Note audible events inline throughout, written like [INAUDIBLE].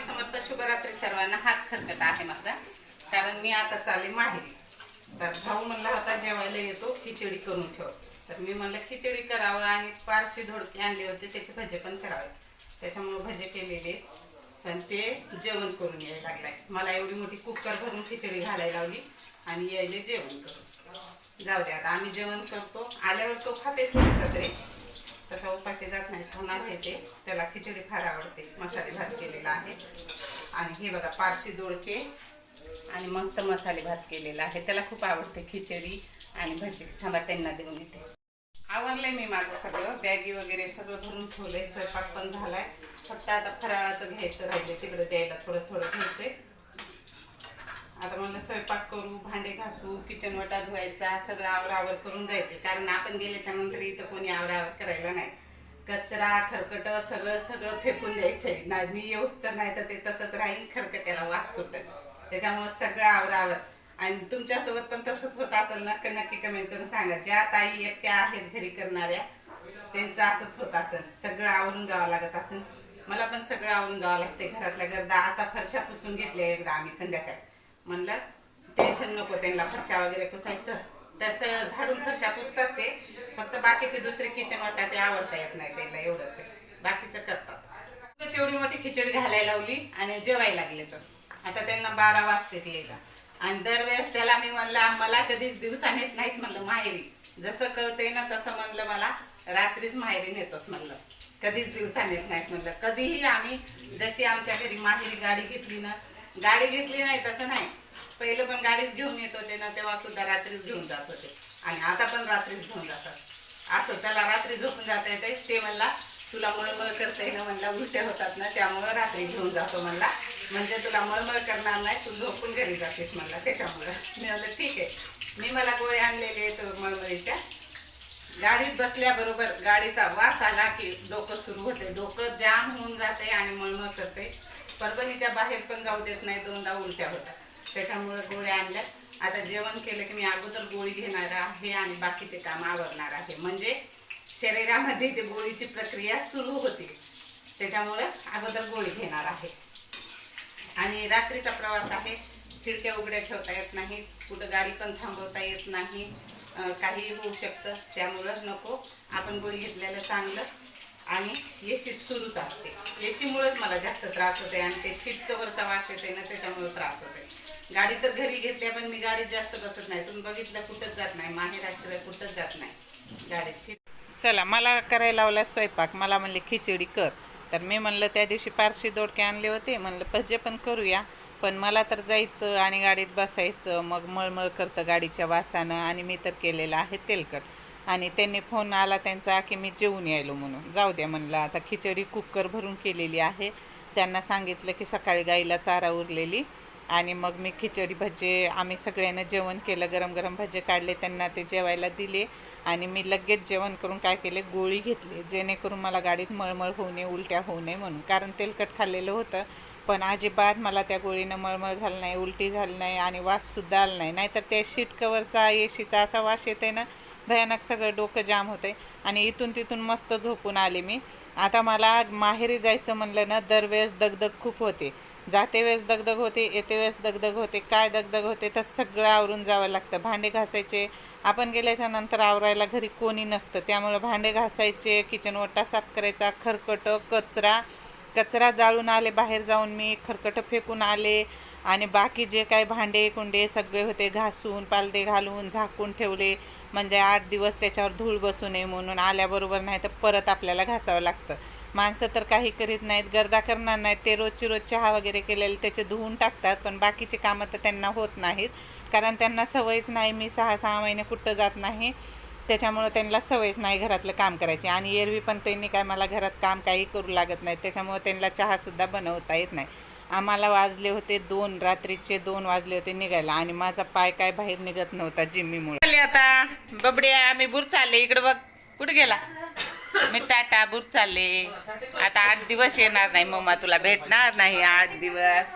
स्वामी समर्थ शुभरात्री सर्वांना हात खरकट आहे माझा. कारण मी आता चाले माहेरी. तर भाऊ म्हणला होता जेवायला येतो खिचडी करून ठेव. तर मी म्हणलं खिचडी करावं आणि पारशी धोडके आणले होते त्याचे भजे पण करावे. त्याच्यामुळे भजे केलेले. पण ते जेवण करून यायला लागलाय. मला एवढी मोठी कुकर भरून खिचडी घालायला लावली आणि यायले जेवण करून. जाऊ दे आता आम्ही जेवण करतो. आल्यावर तो खाते थोडंसं तरी. तसा उपाशी जात नाही उन्हात येते त्याला खिचडी फार आवडते मसाले भात केलेला आहे आणि हे बघा पारशी दोडके आणि मस्त मसाले भात केलेला आहे त्याला खूप आवडते खिचडी आणि भजी थांबा त्यांना देऊन येते आवरलंय मी माझं सगळं बॅगी वगैरे सगळं भरून ठेवलंय स्वयंपाक पण झालाय फक्त आता फराळाचं घ्यायचं राहिले तिकडे द्यायला थोडं थोडं ठेवते आता मला स्वयंपाक करू भांडे घासू किचन वटा धुवायचा सगळं आवरावर करून जायचे. कारण आपण गेल्याच्यानंतर इथं कोणी आवरावर करायला नाही. कचरा खरकट सगळं सगळं फेकून द्यायचंय. नाही मी येऊच तर नाही तर ते तसंच राहील खरकट्याला वास सुटत त्याच्यामुळे सगळं आवरावर. आणि तुमच्यासोबत पण तसंच होत असेल ना नक्की कमेंट करून सांगा. ज्या ताई एकट्या आहेत घरी करणाऱ्या त्यांचं असंच होत असेल. सगळं आवरून जावं लागत असेल. मला पण सगळं आवरून जावं लागते घरातल्या गरदा आता फरशा पुसून घेतल्या एकदा आम्ही संध्याकाळी. म्हणलं टेन्शन नको त्यांना फरशा वगैरे पुसायचं. तसं झाडून फरशा पुसतात ते फक्त बाकीचे दुसरे किचन वाटा ते आवडता येत नाही त्यांना एवढंच. बाकीचं करतात. एवढी मोठी खिचडी घालायला लावली आणि जेवायला लागले तर आता त्यांना बारा वाजते यायला. आणि दरवेळेस त्याला मी म्हणलं मला कधीच दिवसाने येत नाहीच म्हणलं माहेरी. जसं कळते ना तसं म्हणलं मला. रात्रीच माहेरी नेतोच म्हणलं. कधीच दिवसाने येत नाहीच म्हणलं. कधीही आम्ही जशी आमच्या घरी माहेरी गाडी घेतली ना गाडी घेतली नाही तसं नाही. पहिलं पण गाडीच घेऊन येत होते ना तेव्हा सुद्धा रात्रीच घेऊन जात होते. आणि आता पण रात्रीच घेऊन जातात. असं त्याला रात्री झोपून जाता येते ते म्हणला तुला मळमळ करता येणं म्हणला उलट्या होतात ना त्यामुळं रात्री घेऊन जातो म्हणला. म्हणजे तुला मळमळ करणार नाही तू झोपून घरी जातेस म्हणला त्याच्यामुळं. मी म्हणलं ठीक आहे. मी मला गोळे आणलेले आहेत मळमळीच्या. गाडीत बसल्याबरोबर गाडीचा वास आला की डोकं सुरू होते डोकं जाम होऊन जाते आणि मळमळ करते परभणीच्या बाहेर पण जाऊ देत नाही दोनदा उलट्या होतात. त्याच्यामुळे गोळ्या आणल्या. आता जेवण केलं की मी अगोदर गोळी घेणार आहे आणि बाकीचे काम आवरणार आहे. म्हणजे शरीरामध्ये ते गोळीची प्रक्रिया सुरू होती. त्याच्यामुळं अगोदर गोळी घेणार आहे. आणि रात्रीचा प्रवास आहे. खिडक्या उघड्या ठेवता येत नाही कुठं गाडी पण थांबवता येत नाही. काहीही होऊ शकतं. त्यामुळं नको. आपण गोळी घेतलेलं चांगलं. आणि हे शीट सुरूच असते. एसीमुळेच मला जास्त त्रास होते आणि ते शीट वास येते ना त्याच्यामुळे त्रास होते गाडी तर घरी घेतल्या पण मी गाडीत जास्त बसत नाही. तुम्ही बघितलं कुठंच जात नाही. माहेराशिवाय कुठंच जात नाही. गाडीत चला मला करायला लावला स्वयंपाक. मला म्हणले खिचडी कर. तर मी म्हणलं त्या दिवशी पारशी दोडके आणले होते. म्हणलं भजे पण करूया पण मला तर जायचं आणि गाडीत बसायचं. मग मळमळ करतं गाडीच्या वासानं आणि मी तर केलेलं आहे तेलकट. आणि त्यांनी फोन आला त्यांचा की मी जेवून यायलो म्हणून. जाऊ द्या म्हणलं आता खिचडी कुकर भरून केलेली आहे. त्यांना सांगितलं की सकाळी गाईला चारा उरलेली आणि मग मी खिचडी भजे आम्ही सगळ्यांना जेवण केलं गरम गरम भजे काढले त्यांना ते जेवायला दिले आणि मी लगेच जेवण करून काय केले गोळी घेतली जेणेकरून मला गाडीत मळमळ होऊ नये उलट्या होऊ नये म्हणून. कारण तेलकट खाल्लेलं होतं पण अजिबात मला त्या गोळीनं मळमळ झालं नाही उलटी झाली नाही आणि वाससुद्धा आला नाही. नाहीतर त्या शीट कवरचा एशीचा असा वास येते ना भयानक सगळं डोकं जाम होते आणि इथून तिथून मस्त झोपून आले मी. आता मला माहेरी जायचं म्हणलं ना दरवेळेस दगदग खूप होते. जाते वेळेस दगदग होते येते वेळेस दगदग होते काय दगदग होते तर सगळं आवरून जावं लागतं. भांडे घासायचे आपण गेल्याच्यानंतर आवरायला घरी कोणी नसतं. त्यामुळं भांडे घासायचे किचन ओटा साफ करायचा खरकट कचरा कचरा जाळून आले बाहेर जाऊन मी खरकट फेकून आले. आणि बाकी जे काही भांडे कुंडे सगळे होते घासून पालदे घालून झाकून ठेवले. म्हणजे आठ दिवस त्याच्यावर धूळ बसू नये म्हणून आल्याबरोबर नाही तर परत आपल्याला घासावं लागतं. माणसं तर काही करीत नाहीत गर्दा करणार नाहीत. ते रोजची रोज चहा वगैरे केलेले त्याचे धुवून टाकतात पण बाकीचे कामं तर त्यांना होत नाहीत. कारण त्यांना सवयच नाही मी सहा सहा महिने कुठं जात नाही. त्याच्यामुळं त्यांना सवयच नाही घरातलं काम करायची. आणि एरवी पण त्यांनी काय मला घरात काम काही करू लागत नाही. त्याच्यामुळं त्यांना चहासुद्धा बनवता येत नाही. आम्हाला वाजले होते दोन रात्रीचे दोन वाजले होते निघायला आणि माझा पाय काय बाहेर निघत नव्हता जिम्मीमुळे. आता बबड्या आम्ही बुर चालले. इकडे बघ कुठे गेला? मी टाटा बुर चालले. आता आठ दिवस येणार नाही मम्मा तुला भेटणार नाही आठ दिवस.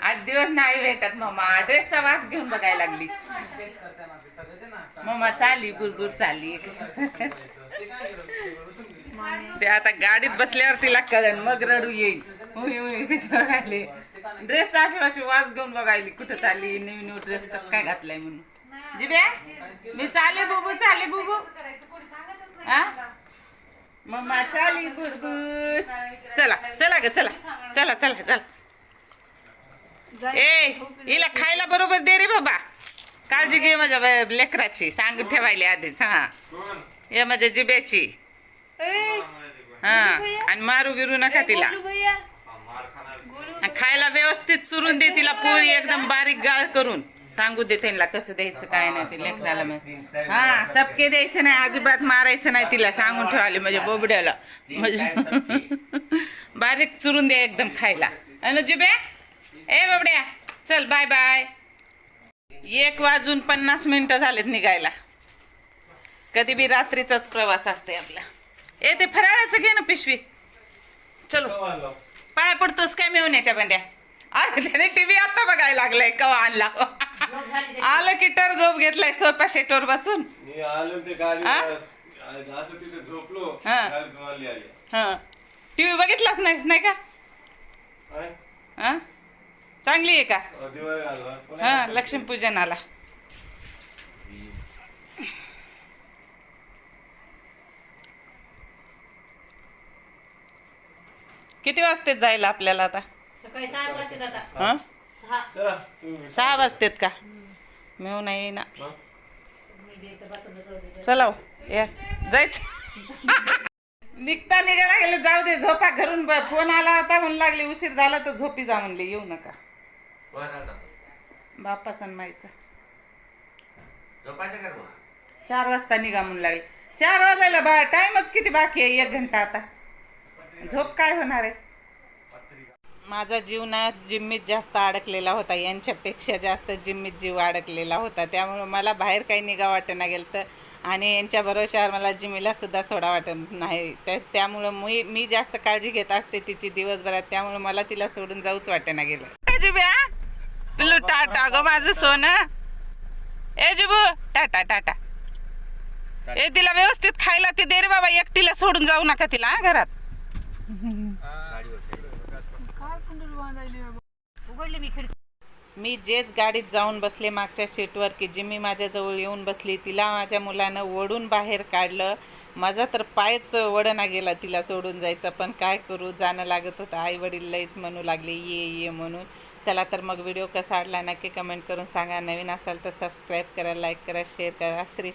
आठ दिवस नाही भेटत मम्मा. ड्रेसचा वास घेऊन बघायला लागली. मम्मा चालली बुरबुर चालली. ते आता गाडीत बसल्यावर तिला कळण मग रडू येईल. बघायली ड्रेसचा अशी वास घेऊन बघायली कुठं चालली नवीन न्यू ड्रेस कसं काय घातलाय म्हणून. जिब्या मी चाले बुबू चाले बुबू. हा मम्मा चाली गुरगुर चला चला ग चला. चला चला चला. ए हिला खायला बरोबर दे रे बाबा. काळजी घे माझ्या लेकराची. सांगून ठेवायली आधीच हा. या माझ्या जिब्याची हा. आणि मारू गिरू नका तिला. खायला व्यवस्थित चुरून दे तिला पोळी एकदम बारीक गाळ करून. सांगू दे त्यांना कसं द्यायचं काय नाही ते लेखनाला मग. हा सबके द्यायचं नाही अजिबात मारायचं नाही तिला सांगून ठेवाले म्हणजे बोबड्याला. म्हणजे बारीक चुरून दे एकदम खायला. आणि जिबे ए बाबड्या चल बाय बाय. एक वाजून पन्नास मिनिटं झालेत निघायला. कधी बी रात्रीचाच प्रवास असते आपला. ए ते फराळाचं घे ना पिशवी. चलो. पाय पडतोस काय मिळवण्याच्या बंड्या अरे त्याने टीव्ही आता बघायला लागलाय कवा आणला? आलं की टर झोप घेतलाय सोफा सेटवर बसून. हा? हा. हा. टीव्ही बघितलाच नाही नाही का? हा चांगली आहे का? हा? लक्ष्मीपूजनाला. किती वाजतेत जायला आपल्याला आता? सकाळी सात वाजता आता. हा? सहा. चला तुम्ही सहा वाजतेत का? मिळू नाही ना? मी बसून. चला हो, या. जायचं. [LAUGHS] निघता निघायला गेले जाऊ दे झोपा. घरून ब- फोन आला होता म्हणून लागली. उशीर झाला तर झोपी जा म्हणले. येऊ नका. झोपायचं कर मग? चार वाजता निघा म्हणून लागले. चार वाजायला बा टाइमच किती बाकी आहे? एक घंटा आता. झोप काय होणार आहे? माझा जीवनात जिम्मीत जास्त अडकलेला होता. यांच्यापेक्षा जास्त जिम्मीत जीव अडकलेला होता. त्यामुळे मला बाहेर काही निघा वाटेना गेलं तर आणि यांच्या भरोश्यावर मला जिमीला सुद्धा सोडा वाटत नाही. त्या त्यामुळं मी मी जास्त काळजी घेत असते तिची दिवसभरात. त्यामुळे मला तिला सोडून जाऊच वाटेना गेलं. जिब्या! टाटा ग माझं सोनं. ए जिबू टाटा टाटा. ए तिला व्यवस्थित खायला ते दे रे बाबा. एकटीला सोडून जाऊ नका तिला घरात. उघडली मी खिडकी. मी जेच गाडीत जाऊन बसले मागच्या सीटवर की जिम्मी माझ्याजवळ येऊन बसली तिला माझ्या मुलानं ओढून बाहेर काढलं. माझा तर पायच वडना गेला तिला सोडून जायचं पण काय करू जाणं लागत होतं. आई वडील लईच म्हणू लागले ये ये म्हणून. चला तर मग व्हिडिओ कसा आडला नक्की कमेंट करून सांगा. नवीन असाल तर सबस्क्राईब करा लाईक करा शेअर करा. श्री